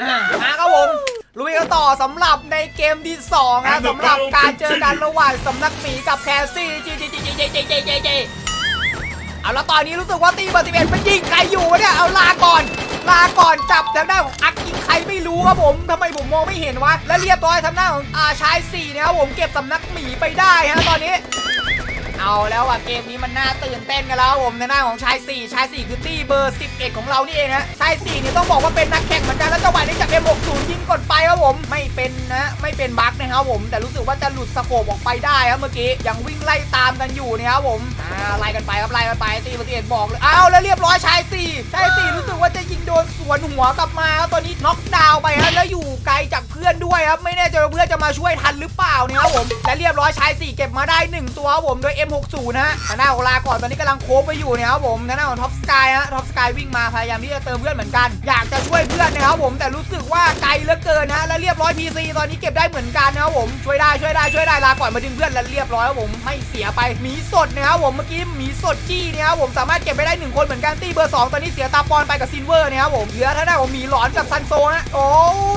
อะนะครับผมลุยกันต่อสำหรับในเกมที่2นะสำหรับการเจอกันระหว่างสำนักหมีกับแคสซี่จีจีจีจีจีจีจีจีเอาแล้วตอนนี้รู้สึกว่าตีเบอร์สิบเอ็ดมันยิงใครอยู่วะเนี่ยเอาลาก่อน ลาก่อนจับทางด้านของอักยิงใครไม่รู้ครับผมทำไมผมมองไม่เห็นวะและเรียบร้อยทางด้านของอาชายสี่นะครับผมเก็บสำนักหมีไปได้ฮะตอนนี้ เอาแล้วอะเกมนี้มันน่าตื่นเต้นกันแล้วผมในหน้าของชาย 4 ชาย 4 คือตี้เบอร์ 11 ของเรานี่เองนะชาย4เนี่ยต้องบอกว่าเป็นนักแข่งเหมือนกันแล้วจังหวะนี้จาก M60 ยิงกดไปครับผมไม่เป็นนะไม่เป็นบั๊กนะครับผม แต่รู้สึกว่าจะหลุดสโคปออกไปได้ครับเมื่อกี้ยังวิ่งไล่ตามกันอยู่เนี่ยครับผมอ่าไล่กันไปครับไล่กันไปตีเบอร์11บอกเลยเอาแล้วเรียบร้อยชาย 4 ชาย 4 รู้สึกว่าจะยิงโดนสวนหัวกลับมาครับตอนนี้น็อกดาวน์ไปครับแล้วอยู่ไกลจากเพื่อนด้วยครับไม่แน่ใจว่าเพื่อนจะมาช่วยทันหรือเปล่าเนี่ยครับผมและเรียบร้อยชาย 4 เก็บมาได้หนึ่งตัวครับผมโดย60นะฮะทางหน้าของลาก่อนตอนนี้กำลังโค้งไปอยู่เนี่ยครับผมทางหน้าของท็อปสกายฮะท็อปสกายวิ่งมาพยายามที่จะเติมเพื่อนเหมือนกัน อยากจะช่วยเพื่อนนะครับผมแต่รู้สึกว่าไกลเหลือเกินนะและเรียบร้อย PC ตอนนี้เก็บได้เหมือนกันนะครับผมช่วยได้ช่วยได้ช่วยได้ลาก่อนมาดึงเพื่อนและเรียบร้อยครับผมไม่เสียไปหมีสดนะครับผมเมื่อกี้ม สดจี้เนี่ยครับผมสามารถเก็บไปได้หนึ่งคนเหมือนกันตี้เบอร์สองตอนนี้เสียตาปอนไปกับซินเวอร์นะครับผมเหลือทางด้านของมีหลอนกับซันโซนะโอ้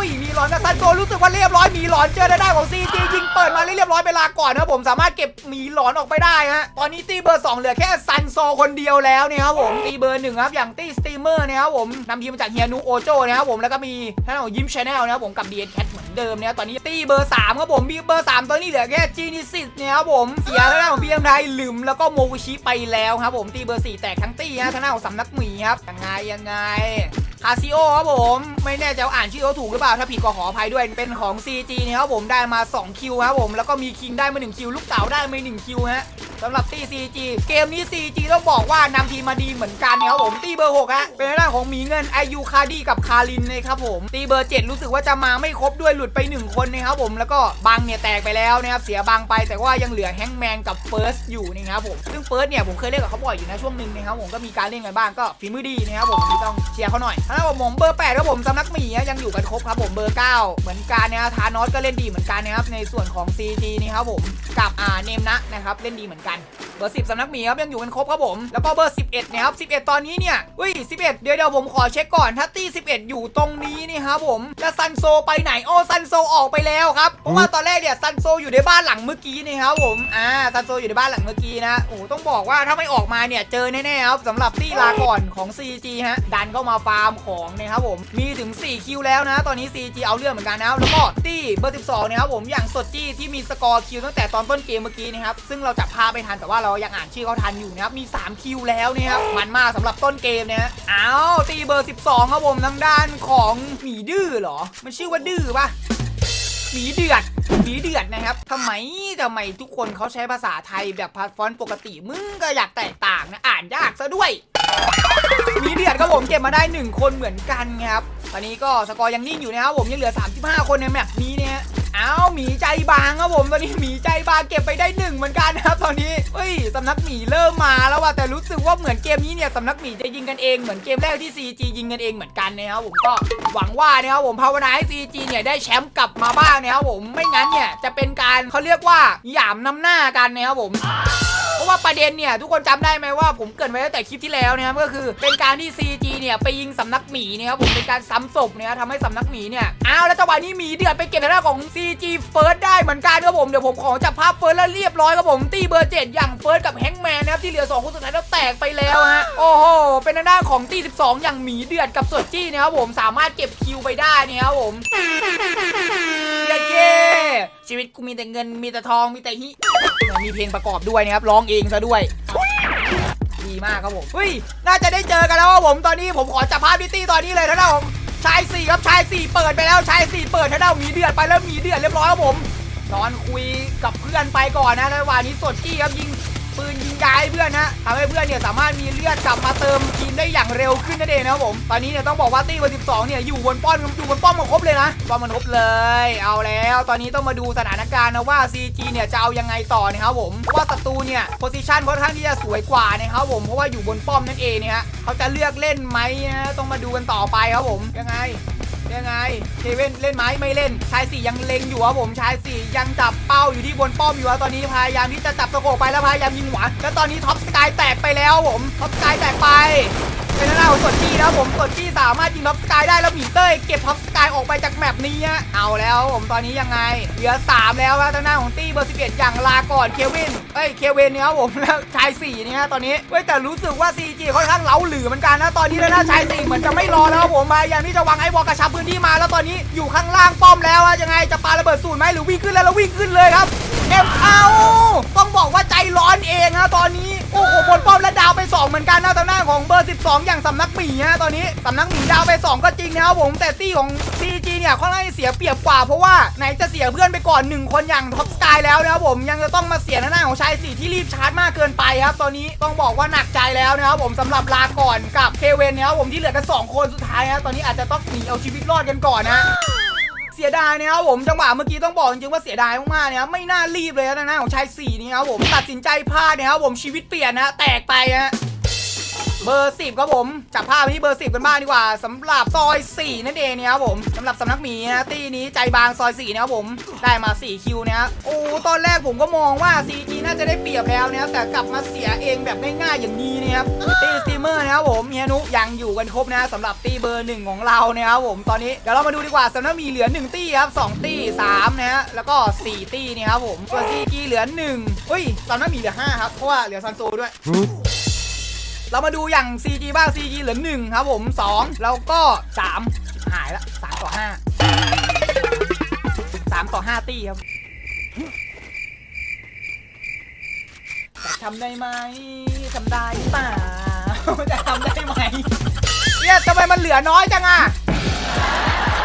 ยมีหลอนกับซันโซรู้สึกว่าเรียบร้อยมีหลอนเจอทางด้ของซีจียิงเปิดมาเรียบร้อยไปลาก่อนนะผมสามารถเก็บมีหลอนออกไปได้ฮะตอนนี้ตี้เบอร์สองเหลือแค่ซันโซคนเดียวแล้วเนี่ยครับผมตีเบอร์หนึ่งครับอย่างตี้สตรีมเมอร์เนี่ยครับผมนำทีมมาจากเฮียนุโอโจนะครับผมแล้วก็มีทางด้านของยิมชาแนลนะครับผมกับดีเอ็นแคทเหมือนเดิมเนี่ยตอนนี้ตี้เบอร์สามครับผมมีเบอร์สามตอนนี้เหลือแค่จีนิสิสเนี่ยครับผมเสียทางด้านของพีเอ็มไทยลืมแล้วก็โมกุชิไปแแล้วครับผมตีเบอร์สี่แตกทั้งตีฮะทางด้าของสำนักหมีครับยังไงยังไงคาซิโอครับผมไม่แน่ใจว่าอ่านชื่อเขาถูกหรือเปล่าถ้าผิดก็ขออภัยด้วยเป็นของ CG เนี่ยครับผมได้มา 2 คิวครับผมแล้วก็มีคิงได้มา 1 คิว ลูกเต๋าได้มา1คิวฮะ สำหรับตี CG เกมนี้ CG ต้องบอกว่านำทีมมาดีเหมือนกันนี่ยครับผมตีเบอร์6ฮะเป็นหน้าของมีเงินไอยูคาร์ดีกับคารินนะครับผมตีเบอร์ 7 รู้สึกว่าจะมาไม่ครบด้วยหลุดไป 1 คนนะครับผมแล้วก็บังเนี่ยแตกไปแล้วนะครับเสียบังไปแต่ว่ายังเหลือแฮงแมนกับเฟิร์สอยู่นะครับผมซึ่งเฟิร์สเนี่ยผมเคยเล่นกับเขาบ่อยอยู่นะช่วงหนึ่งนะครับผมก็มีการเล่นกันบ้างก็ฝีมือดีนะครับผมที่ต้องเชียร์เขาหน่อยถ้าผมเบอร์8ครับผมสำนักหมีอยังอยู่กันครบครับผมเบอร์ 9 เหมือนกันนะครับทานอสก็เล่นดีเหมือนกันนะครับในส่วนของ CG นี่ครับผมกับอ่าเนมนะนะครับเล่นดีเหมือนกันเบอร์10สำนักหมีครับยังอยู่กันครบครับผม แล้วก็เบอร์ 11เนี่ยครับ 11 ตอนนี้เนี่ยอุ้ย 11 เดี๋ยวเดี๋ยวผมขอเช็คก่อนถ้าตี้11 อยู่ตรงนี้นี่ครับผม แล้วซันโซไปไหนโอ้ซันโซออกไปแล้วครับ เพราะว่าตอนแรกเนี่ยซันโซอยู่ในบ้านหลังเมื่อกี้นี่ครับผมอ่าซันโซอยู่ในบ้านหลังเมื่อกี้นะโอ้ต้องบอกว่าถ้าไม่ออกมาเนี่ยเจอแน่ๆครับสำหรับตี้ลาก่อนของ CG ฮะดันเข้ามาฟาร์มของนะครับผมมีถึง 4 คิวแล้วนะ ตอนนี้ CG เอาเรื่องเหมือนกันนะแล้วก็ตี้เบอร์ 12นะครับผมอย่างสดจี้ที่มีสกอร์คิวตั้งแต่ตอนต้นเกมเมื่อกี้นะครับซึ่งเราจับภาพไม่ทันแต่ว่าเรายังอ่านชื่อเขาทันอยู่นะครับมี 3 คิวแล้วนะครับมันมากสำหรับต้นเกมนะฮะอ้าวตีเบอร์ 12 ครับผมทางด้านของหมีดื้อเหรอ มันชื่อว่าดื้อปะหมีเดือดหมีเดือดนะครับทำไมทำไมทุกคนเขาใช้ภาษาไทยแบบพาฟอนต์ปกติมึงก็อยากแตกต่างนะอ่านยากซะด้วยมีเดือดครับผมเก็บมาได้ 1 คนเหมือนกันครับตอนนี้ก็สกอร์ยังนิ่งอยู่นะครับผมยังเหลือ 35 คนในแมปนี้เนี่ย อ้าวหมีใจบางครับผมตอนนี้หมีใจบางเก็บไปได้หนึ่งเหมือนกันนะครับตอนนี้เฮ้ยสำนักหมีเริ่มมาแล้วว่ะแต่รู้สึกว่าเหมือนเกมนี้เนี่ยสำนักหมีจะยิงกันเองเหมือนเกมแรกที่ CG ยิงกันเองเหมือนกันนะครับผมก็หวังว่านะครับผมภาวนาให้ CG เนี่ยได้แชมป์กลับมาบ้างนะครับผมไม่งั้นเนี่ยจะเป็นการเขาเรียกว่าหยามน้ำหน้ากันนะครับผมะว่าประเด็นเนี่ยทุกคนจำได้ไหมว่าผมเกรินไว้ตั้งแต่คลิปที่แล้วนะครับก็คือเป็นการที่ CG เนี่ยไปยิงสำนักหมีนะครับผมเป็นการซ้ำศพเนี่ยทำให้สำนักหมีเนี่ยอ้าวแล้วจังหวะนี้หมีเดือดไปเก็บทางด้านของ CG เฟิร์สได้เหมือนกันครับผมเดี๋ยวผมขอจับภาพเฟิร์สแล้วเรียบร้อยครับผมตีเบอร์7อย่างเฟิร์สกับแฮงแมนนะครับที่เหลือ2คนสุดท้ายแล้วแตกไปแล้วฮะโอ้โหเป็นทางด้านของตี12 อย่างหมีเดือดกับสดจี้นะครับผมสามารถเก็บคิวไปได้นะครับผมเย้ ชีวิตกูมีแต่เงินมีแต่ทองมีแต่ฮิมีเพลงประกอบด้วยนะครับร้องเองซะด้วยดีมากครับผมเฮ้ยน่าจะได้เจอกันแล้วผมตอนนี้ผมขอจับภาพดิตี้ตอนนี้เลยท่านผมชายสี่ครับชายสี่เปิดไปแล้วชายสี่เปิดท่านหมีเดือดไปแล้วมีเดือดเรียบร้อยครับผมนอนคุยกับเพื่อนไปก่อนนะระหววันนี้สดจี้ครับยิง ปืนยิงยายเพื่อนนะทำให้เพื่อนเนี่ยสามารถมีเลือดกลับมาเติมทีมได้อย่างเร็วขึ้นนั่นเองนะครับผมตอนนี้เนี่ยต้องบอกว่าตี้เบอร์12เนี่ยอยู่บนป้อมอยู่บนป้อมมาครบเลยนะป้อมมันครบเลย เอาแล้ว ตอนนี้ต้องมาดูสถานการณ์นะว่า CG เนี่ยจะเอายังไงต่อนะครับผมเพราะว่าศัตรูเนี่ยโพซิชันค่อนข้างที่จะสวยกว่านะครับผมเพราะว่าอยู่บนป้อมนั่นเองเนี่ยฮะเขาจะเลือกเล่นไหมนะต้องมาดูกันต่อไปครับผมยังไง ยังไงเคเว่นเล่นไม้ไม่เล่น ชายสี่ยังเล็งอยู่ครับผมชายสี่ยังจับเป้าอยู่ที่บนป้อมอยู่ครับตอนนี้พยายามที่จะจับสโคปไปแล้วพยายามยิงหวานแล้วตอนนี้ท็อปสกายแตกไปแล้วผมท็อปสกายแตกไป เป็นหน้าของสดจี้นะครับผมสดจี้สามารถยิงท็อปสกายได้แล้วหมีเต้ยเก็บท็อปสกายออกไปจากแมปนี้ฮะเอาแล้วผมตอนนี้ยังไง เหลือ 3 แล้วครับทางหน้าของตี้เบอร์11อย่างลาก่อนเควินเอ้ยเควินเนี่ยครับผมแล้วชาย4เนี่ยตอนนี้เว้ยแต่รู้สึกว่า CG ค่อนข้างเล้าหลือเหมือนกันนะตอนนี้แล้วหน้าชาย4เหมือนจะไม่รอแล้วครับผมพยายามที่จะวางไอ้วอลกระชับพื้นที่มาแล้วตอนนี้อยู่ข้างล่างป้อมแล้วอะยังไงจะปาระเบิดสูตรไหมหรือวิ่งขึ้นแล้วแล้ววิ่งขึ้นเลยครับเอ็มเอาต้องบอกว่าใจร้อนเองฮะตอนนี้ โอ้โหบนป้อมและดาวไป 2 เหมือนกันนะตอนหน้าของเบอร์ 12 อย่างสำนักหมีฮะตอนนี้สำนักหมีดาวไป 2 ก็จริงนะครับผมแต่ตี้ของ CG เนี่ยค่อนข้างเสียเปรียบกว่าเพราะว่าไหนจะเสียเพื่อนไปก่อน 1 คนอย่างท็อปสกายแล้วนะครับผมยังจะต้องมาเสียหน้าของชายสี่ที่รีบชาร์จมากเกินไปครับตอนนี้ต้องบอกว่าหนักใจแล้วนะครับผมสำหรับลาก่อนกับเคเวนนะครับผมที่เหลือกันสองคนสุดท้ายนะตอนนี้อาจจะต้องหนีเอาชีวิตรอดกันก่อนนะ เสียดายนะครับผมจังหวะเมื่อกี้ต้องบอกจริงๆว่าเสียดายมากๆนะครับไม่น่ารีบเลยนะนะของชายสี่นี่ครับผมตัดสินใจพลาดนะครับผมชีวิตเปลี่ยนนะแตกไปฮะ เบอร์สิบครับผม จับภาพที่เบอร์สิบกันบ้างดีกว่าสำหรับซอย 4 นั่นเองเนี่ยครับผมสำหรับสำนักหมีนะตีนี้ใจบางซอย 4 นะครับผม ได้มา 4 คิวนะครับโอ้ตอนแรกผมก็มองว่า CG น่าจะได้เปรียบแล้วนะครับแต่กลับมาเสียเองแบบง่ายๆอย่างนี้นะครับตีสตรีมเมอร์นะครับผมเฮียนุยังอยู่กันครบนะสำหรับตีเบอร์หนึ่งของเรานะครับผมตอนนี้เดี๋ยวเรามาดูดีกว่าสำนักหมีเหลือ 1 ตี้ครับ2ตี้3นะฮะแล้วก็ 4 ตี้นี่ครับผมส่วน CG เหลือ1อุ้ยสำนักหมีเหลือ5ครับเพราะว่าเหลือซันโซด้วย เรามาดูอย่าง CG บ้าง CG เหลือ1ครับผม2แล้วก็3หายละ3ต่อ5 3ต่อ5ตี้ครับจะทำได้ไหมทำได้เปล่าจะทำได้ไหมเนี่ยทำไมมันเหลือน้อยจังอะ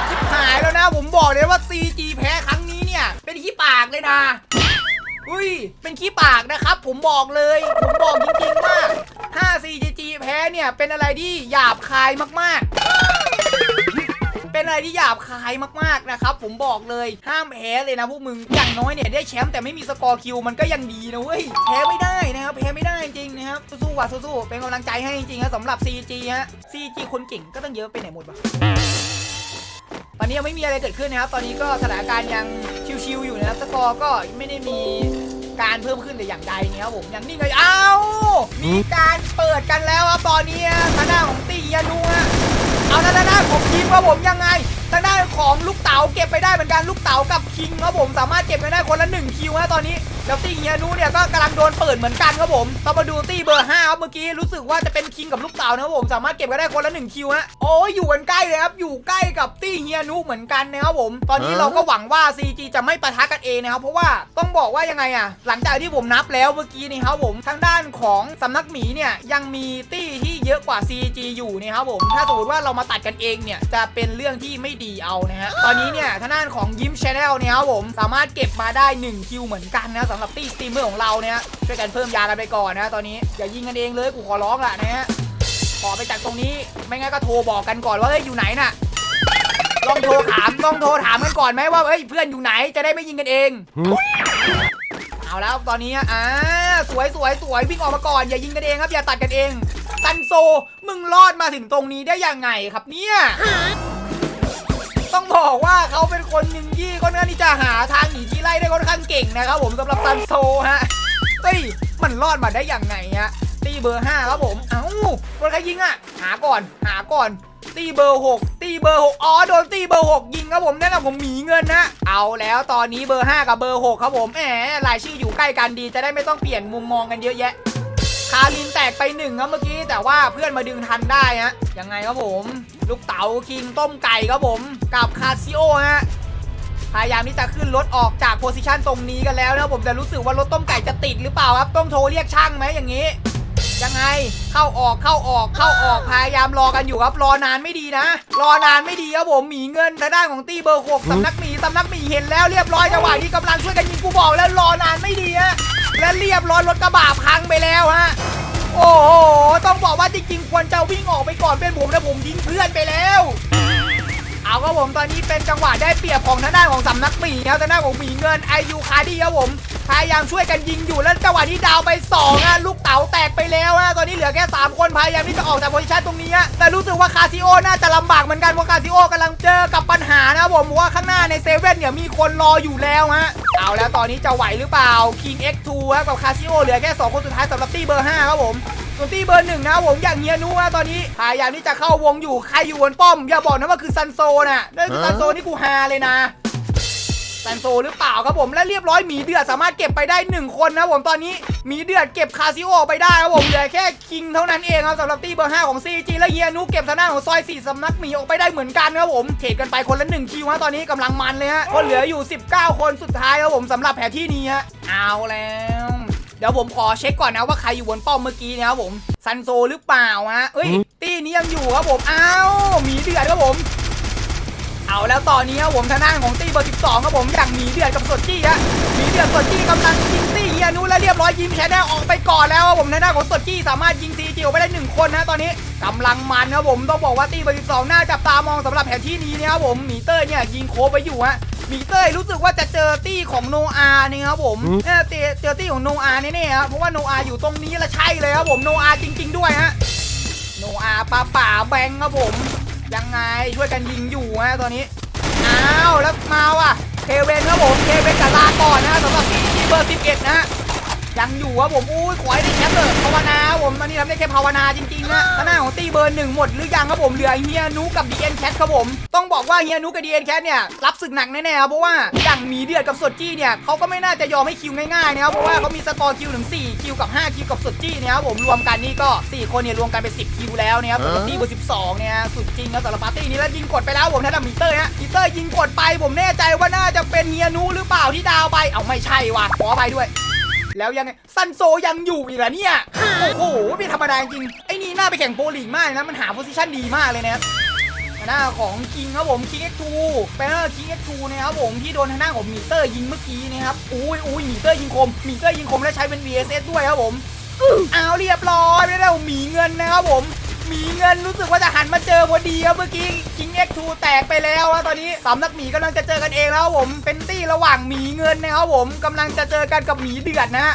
ชิบหายแล้วนะ ผมบอกเลยว่า CG แพ้ครั้งนี้เนี่ย เป็นขี้ปากเลยนะอุ้ย เป็นขี้ปากนะครับ ผมบอกเลย ผมบอกจริงๆว่า 5 CGG แพ้เนี่ย เป็นอะไรที่หยาบคายมากๆ เป็นอะไรที่หยาบคายมากๆนะครับ ผมบอกเลยห้ามแพ้เลยนะพวกมึง อย่างน้อยเนี่ยได้แชมป์แต่ไม่มีสกอร์คิวมันก็ยังดีนะเว้ย แพ้ไม่ได้นะครับ แพ้ไม่ได้จริงนะครับ สู้ๆว่ะสู้ๆ เป็นกำลังใจให้จริงๆนะสำหรับ CG ฮะ CG คนเก่งก็ต้องเยอะไปไหนหมดวะตอนนี้ยังไม่มีอะไรเกิดขึ้นนะครับ ตอนนี้ก็สถานการณ์ยังชิวๆอยู่นะครับ สกอร์ก็ไม่ได้มี การเพิ่มขึ้นแต่อย่างใดเนี่ยครับผมยังนิ่งเลยอ้าวมีการเปิดกันแล้วครับตอนนี้ทางด้านของตียานุ่ะเอาแล้วนะผมยิงครับผมยังไง ทางด้านของลูกเต๋าเก็บไปได้เหมือนกันลูกเต๋ากับคิงครับผมสามารถเก็บไปได้คนละหนึ่งคิวฮะตอนนี้แล้วตียนุเนี่ยก็กำลังโดนเปิดเหมือนกันครับผมต้องมาดูตี้เบอร์ห้าครับเมื่อกี้รู้สึกว่าจะเป็นคิงกับลูกเต๋านะครับผมสามารถเก็บไปได้คนละหนึ่งคิวฮะโอ้ยอยู่กันใกล้เลยครับอยู่ใกล้กับตี้เฮียนุเหมือนกันนะครับผม ตอนนี้เราก็หวังว่า CG จะไม่ปะทะกันเองนะครับเพราะว่าต้องบอกว่ายังไงอะหลังจากที่ผมนับแล้วเมื่อกี้นี่ครับผมทางด้านของสำนักหมีเนี่ยยังมีตี้ที่ เยอะกว่า CG อยู่นี่ครับผม ถ้าสมมติว่าเรามาตัดกันเองเนี่ย จะเป็นเรื่องที่ไม่ดีเอานะฮะ ตอนนี้เนี่ยทางด้านของยิ้มชาแนลเนี่ยครับผม สามารถเก็บมาได้ 1 คิวเหมือนกันนะสำหรับตี้สตรีมเมอร์ของเราเนี่ยช่วยกันเพิ่มยากันไปก่อนนะ ตอนนี้อย่ายิงกันเองเลยกูขอร้องละนะฮะ ขอไปจากตรงนี้ ไม่งั้นก็โทรบอกกันก่อนว่าเฮ้ยอยู่ไหนน่ะลองโทรถามต้องโทรถามกันก่อนไหมว่าเอ้ยเพื่อนอยู่ไหนจะได้ไม่ยิงกันเองเอาแล้วตอนนี้อ่าสวยสวยสวยวิ่งออกมาก่อนอย่ายิงกันเองครับอย่าตัดกันเองซัน โซ มึงรอดมาถึงตรงนี้ได้ยังไงครับเนี่ย ต้องบอกว่าเขาเป็นคนหนึ่งที่ค่อนข้างที่จะหาทางหนีที่ไล่ได้ค่อนข้างเก่งนะครับผมสำหรับซันโซฮะ เฮ้ย มันรอดมาได้ยังไงฮะ ตีเบอร์ห้าครับผม เอ้าคนใครยิงอะ หาก่อน หาก่อน ตีเบอร์ 6 ตีเบอร์ 6 อ๋อ โดนตีเบอร์ 6 ยิงครับผมแน่นอนผมหมีเงินนะ เอาแล้วตอนนี้เบอร์ 5 กับเบอร์ 6 ครับผม แหมรายชื่ออยู่ใกล้กันดีจะได้ไม่ต้องเปลี่ยนมุมมองกันเยอะแยะ คารินแตกไปหนึ่งครับเมื่อกี้แต่ว่าเพื่อนมาดึงทันได้ฮะยังไงครับผม ลูกเต๋าคิงต้มไก่ครับผมกับคาซิโอฮะพยายามที่จะขึ้นรถออกจากโพซิชันตรงนี้กันแล้วนะผมแต่รู้สึกว่ารถต้มไก่จะติดหรือเปล่าครับ ต้องโทรเรียกช่างไหมอย่างนี้ ยังไงเข้าออกเข้าออกเข้าออกพยายามรอกันอยู่ครับ รอนานไม่ดีนะ รอนานไม่ดีครับผมหมีเงินทางด้านของตีเบอร์หกสำนักหมีสำนักหมีเห็นแล้วเรียบร้อยจังหวะที่กำลังช่วยกันยิงกูบอกแล้วรอนานไม่ดีฮะ และเรียบร้อยรถกระบะพังไปแล้วฮะ โอ้โห ต้องบอกว่าจริงๆ ควรจะวิ่งออกไปก่อนเป็นผมนะผมทิ้งเพื่อนไปแล้ว เอาครับผมตอนนี้เป็นจังหวะได้เปรียบของทางด้านของสำนักหมีครับทางด้านของหมีเงินไอยูคาร์ดี้ครับผมพยายามช่วยกันยิงอยู่แล้วจังหวะที่ดาวไป2อะลูกเต๋าแตกไปแล้วฮะตอนนี้เหลือแค่3คนพยายามที่จะออกจากโพซิชันตรงนี้ฮะแต่รู้สึกว่าคาซิโอน่าจะลำบากเหมือนกันเพราะคาซิโอกำลังเจอกับปัญหานะผมว่าข้างหน้าในเซเว่นเนี่ยมีคนรออยู่แล้วฮะเอาแล้วตอนนี้จะไหวหรือเปล่า King X2 ครับกับคาซิโอเหลือแค่2คนสุดท้ายสำหรับตี้เบอร์5ครับผม ส่วนตี้เบอร์หนึ่งนะผมอย่างเฮียนุนะตอนนี้พยายามที่จะเข้าวงอยู่ใครอยู่บนป้อม อย่าบอกนะว่าคือซันโซน่ะนั่นคือซันโซนี่กูฮาเลยนะซันโซหรือเปล่าครับผมและเรียบร้อยหมีเดือดสามารถเก็บไปได้หนึ่งคนนะผมตอนนี้หมีเดือดเก็บคาซิโอไปได้ครับผมเหลือแค่คิงเท่านั้นเองครับสำหรับตีเบอร์5ของ CG และเฮียนุเก็บทางด้านของซอย4สำนักหมีออกไปได้เหมือนกันครับผมเทรดกันไปคนละ1คิวฮะตอนนี้กำลังมันเลยฮะก็เหลืออยู่ 19 คนสุดท้ายครับผมสำหรับแผนที่นี้ฮะเอาแล้ว เดี๋ยวผมขอเช็คก่อนนะว่าใครอยู่บนป้อมเมื่อกี้เนะครับผมซันโซหรือเปล่าฮะเอ้ยตีนี้ยังอยู่ครับผมอ้าวหมีเดือดครับผมเอาแล้วตอนนี้ครับผมทางด้านของตีเบอร์12ครับผมอย่างหมีเดือดกับสดจี้ฮะหมีเดือดสดจี้กำลังยิงตีเฮียนุและเรียบร้อยยิงแชนแนลออกไปก่อนแล้วครับผมทางด้านของสดจี้สามารถยิงซีจิวไปได้หนึ่งคนนะตอนนี้กำลังมันครับผมต้องบอกว่าตีเบอร์12น่าจับตามองสำหรับแผนที่นี้นะครับผมหมีเตอร์เนี่ยยิงโคบไปอยู่ฮะ หมีเตอร์รู้สึกว่าจะเจอตี้ของโนอาเนี่ยครับผมเออเจอเจอตี้ของโนอาแน่ๆครับเพราะว่าโนอาอยู่ตรงนี้และใช่เลยครับผมโนอาจริง ๆ ด้วยฮะโนอาปาป่าแบงค์ครับผม ยังไงช่วยกันยิงอยู่ฮะตอนนี้อ้าวแล้วมาว่ะเคเวนครับผมเคเวนกับลาก่อนนะสำหรับทีเบอร์ 11 นะฮะ ยังอยู่ครับผมอุ้ยขอให้ได้แชมป์เลยภาวนาครับผมตอนนี้ทำได้แค่ภาวนาจริงๆนะหน้าของตีเบอร์หนึ่งหมดหรือยังครับผมเหลือเฮียนุกับดีเอ็นแคทครับผมต้องบอกว่าเฮียนุกับดีเอ็นแคทเนี่ยรับศึกหนักแน่ๆครับเพราะว่าอย่างมีเดือดกับสดจี้เนี่ยเขาก็ไม่น่าจะยอมให้คิวง่ายๆนะครับเพราะว่าเขามีสกอร์คิวถึง4คิวกับ5คิวกับสดจี้เนี่ยครับผมรวมกันนี่ก็ 4 คนเนี่ยรวมกันเป็น10คิวแล้วนะครับสำหรับตีเบอร์12เนี่ยสุดจริงครับสำหรับปาร์ตี้นี้แล้วยิงกดไปแล้วผมท่านมิเตอร์ฮะมิเตอร์ยิงกดไปผมแน่ใจว่าน่าจะเป็นเฮียนุหรือเปล่าที่ดาวไปเอาไม่ใช่ว่ะขอไปด้วย แล้วยังไงซันโซยังอยู่อีกเหรอเนี่ย โอ้โหไม่ธรรมดาจริง ไอ้นี่น่าไปแข่งโปรลีกมากนะ มันหาโพซิชันดีมากเลยนะหน้าของคิงครับผมคิงเอ็กทูเป็นหน้าคิงเอ็กทูนะครับผมที่โดนทางหน้าของมีเตอร์ยิงเมื่อกี้นะครับอุ้ยอุ้ยมีเตอร์ยิงคมมีเตอร์ยิงคมและใช้เป็น VSS ด้วยครับผมเอาเรียบร้อยไม่ได้แล้วมีเงินนะครับผม มีเงินรู้สึกว่าจะหันมาเจอพอดีครับเมื่อกี้ เอ็กทูแตกไปแล้วนะตอนนี้สามนักหมีกำลังจะเจอกันเองแล้วผมเป็นตี้ระหว่างหมีเงินนะครับผมกำลังจะเจอกันกับหมีเดือดนะฮะ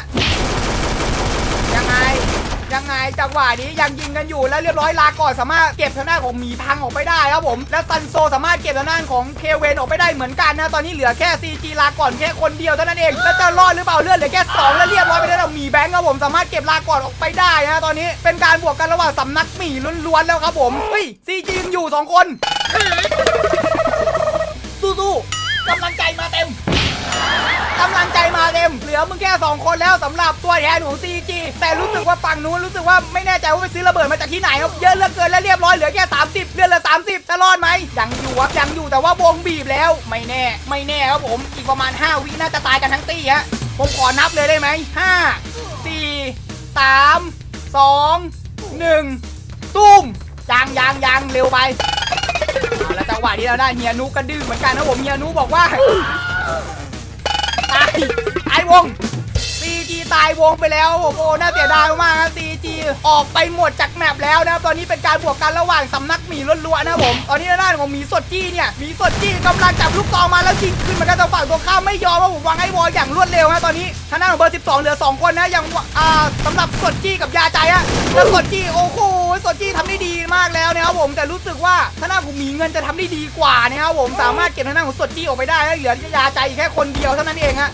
ยังไงจังหวะนี้ยังยิงกันอยู่แล้วเรียบร้อยลาก่อนสามารถเก็บทางด้านของหมีพังออกไปได้ครับผมแล้วซันโซสามารถเก็บทางด้านของเคเวนออกไปได้เหมือนกันนะตอนนี้เหลือแค่ซีจีลาก่อนแค่คนเดียวเท่านั้นเองแล้วจะรอดหรือเปล่าเลือดเหลือแค่สองแล้วเรียบร้อยไปได้แล้วหมีแบงค์ครับผมสามารถเก็บลาก่อนออกไปได้นะตอนนี้เป็นการบวกกันระหว่างสำนักหมีล้วนๆแล้วครับผมเฮ้ยซีจียังอยู่สองคนสู้ๆกำลังใจมาเต็ม กำลังใจมาเต็ม เหลือมึงแค่ 2 คนแล้วสำหรับตัวแทนของ CG แต่รู้สึกว่าฝั่งนู้นรู้สึกว่าไม่แน่ใจว่าไปซื้อระเบิดมาจากที่ไหนครับ เยอะเหลือเกินและเรียบร้อยเหลือแค่ 30เลือดเหลือ30 จะรอดไหมยังอยู่ครับยังอยู่แต่ว่าวงบีบแล้ว ไม่แน่ ไม่แน่ครับผม อีกประมาณ 5 วิน่าจะตายกันทั้งตี้ฮะ ผมขอนับเลยได้ไหม5 4 3 2 1ตุ้มยังยังยังเร็วไปแล้วจังหวะนี้เราได้เฮียนุก็ดื้อเหมือนกันนะผมเฮียนุบอกว่า ไอ้วง CG ตายวงไปแล้วโอ้โหน่าเสียดายมากนะ CG ออกไปหมดจากแมปแล้วนะครับตอนนี้เป็นการบวกกันระหว่างสำนักหมีล้วนๆนะผม ตอนนี้ด้านของหมีสดจี้เนี่ยหมีสดจี้กำลังจับลูกตองมาแล้วยิงขึ้นมากันทางฝั่งตรงข้ามไม่ยอมว่าผมวางไอ้วอลอย่างรวดเร็วนะตอนนี้ทางด้านของเบอร์ 12 เหลือ 2 คนนะยังอ่าสำหรับสดจี้กับยาใจอะแล้วสดจี้โอ้โหสดจี้ทำได้ดีมากแล้วนะครับผมแต่รู้สึกว่าทางด้านของหมีเงินจะทำได้ดีกว่านะครับผมสามารถเก็บทางด้านของสดจี้ออกไปได้แล้วเหลือยาใจอีกแค่คนเดียวเท่านั้นเองฮะ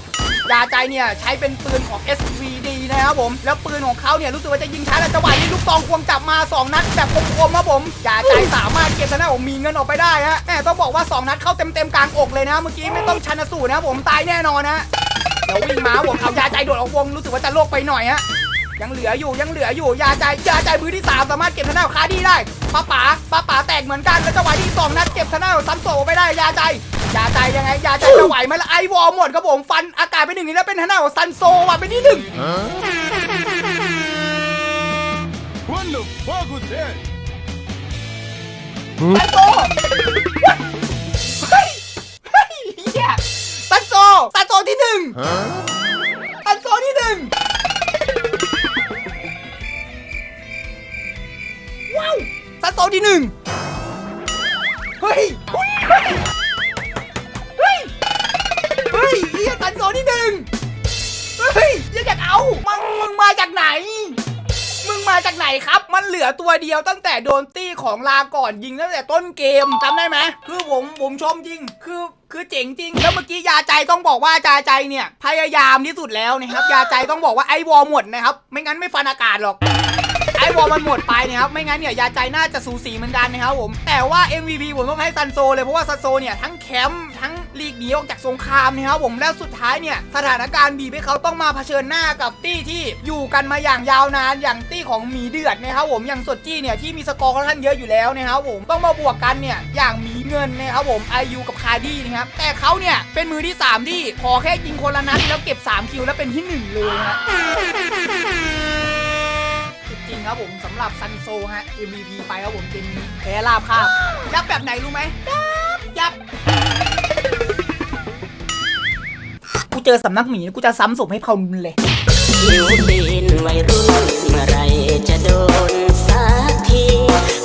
ยาใจเนี่ยใช้เป็นปืนของ SVD นะครับผม แล้วปืนของเขาเนี่ยรู้สึกว่าจะยิงช้าแต่จังหวะนี้ลูกซองควงจับมา 2 นัดแบบคมๆครับผมยาใจสามารถเก็บทางด้านของมีเงินออกไปได้ฮะแหมต้องบอกว่า 2 นัดเข้าเต็มๆกลางอกเลยนะ เมื่อกี้ไม่ต้องชันสูตรนะครับผมตายแน่นอนนะเดี๋ยววิ่งมาผมเอายาใจโดดออกวงรู้สึกว่าจะโลกไปหน่อยฮะ ยังเหลืออยู่ยังเหลืออยู่ยาใจยาใจมือที่ 3 สามารถเก็บทางด้านของคาดีได้ป้าป๋าป้าป๋าแตกเหมือนกันแล้วจังหวะที่สองนัดเก็บทางด้านของซัมโซไปได้ยาใจยาใจยังไงยาใจจะไหวไหมล่ะไอวอลหมดครับผมฟันอากาศไปหนึ่งนี้แล้วเป็นทางด้านของซันโซว่ะเป็นที่หนึ่ง What the fuck was that? ซันโซเฮ้ยเฮ้ยเฮียซันโซซันโซที่หนึ่งซันโซที่หนึ่ง ซันโซที่หนึ่งเฮ้ย เฮ้ย เฮ้ย เฮ้ยเฮียซันโซที่หนึ่งเฮ้ยยังอยากเอามึงมึงมาจากไหน มึงมาจากไหนครับ มันเหลือตัวเดียวตั้งแต่โดนตี้ของลาก่อนยิงตั้งแต่ต้นเกมจำได้ไหมคือผมผมชมจริง คือคือเจ๋งจริง แล้วเมื่อกี้ยาใจต้องบอกว่ายาใจเนี่ย พยายามที่สุดแล้วนะครับ ยาใจต้องบอกว่าไอวอลหมดนะครับ ไม่งั้นไม่ฟันอากาศหรอก ไอวอลมันหมดไปนะครับไม่งั้นเนี่ยยาใจน่าจะสูสีเหมือนกันนะครับผมแต่ว่า MVP ผมต้องให้ซันโซเลยเพราะว่าซันโซเนี่ยทั้งแคมป์ทั้งลีกหนีออกจากสงครามนะครับผมและสุดท้ายเนี่ยสถานการณ์บีบให้เขาต้องมาเผชิญหน้ากับตี้ที่อยู่กันมาอย่างยาวนานอย่างตี้ของหมีเดือดนะครับผมอย่างสดจี้เนี่ยที่มีสกอร์ค่อนข้างเยอะอยู่แล้วนะครับผมต้องมาบวกกันเนี่ยอย่างหมีเงินนะครับผมไอยูกับคาร์ดี้นะครับแต่เขาเนี่ยเป็นมือที่สามที่ขอแค่ยิงคนละนัดแล้วเก็บสามคิวแล้วเป็นที่หนึ่งเลยนะ ครับผมสำหรับซันโซฮะ MVP ไปครับผมเกมนี้แพ้ราบคาบยับแบบไหนรู้ไหมยับยับกูเจอสำนักหมีกูจะซ้ำศพให้เขาเลยหิวตีนวัยรุ่นเมื่อไรจะโดนสักที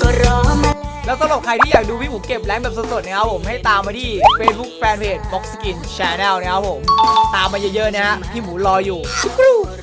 ก็รอมาแล้วสำหรับใครที่อยากดูพี่หมูเก็บแรงค์แบบสดๆนะครับผมให้ตามมาที่ Facebook Fanpage Box Skin Channel นะครับผม ตามมาเยอะๆนะฮะพี่หมูรออยู่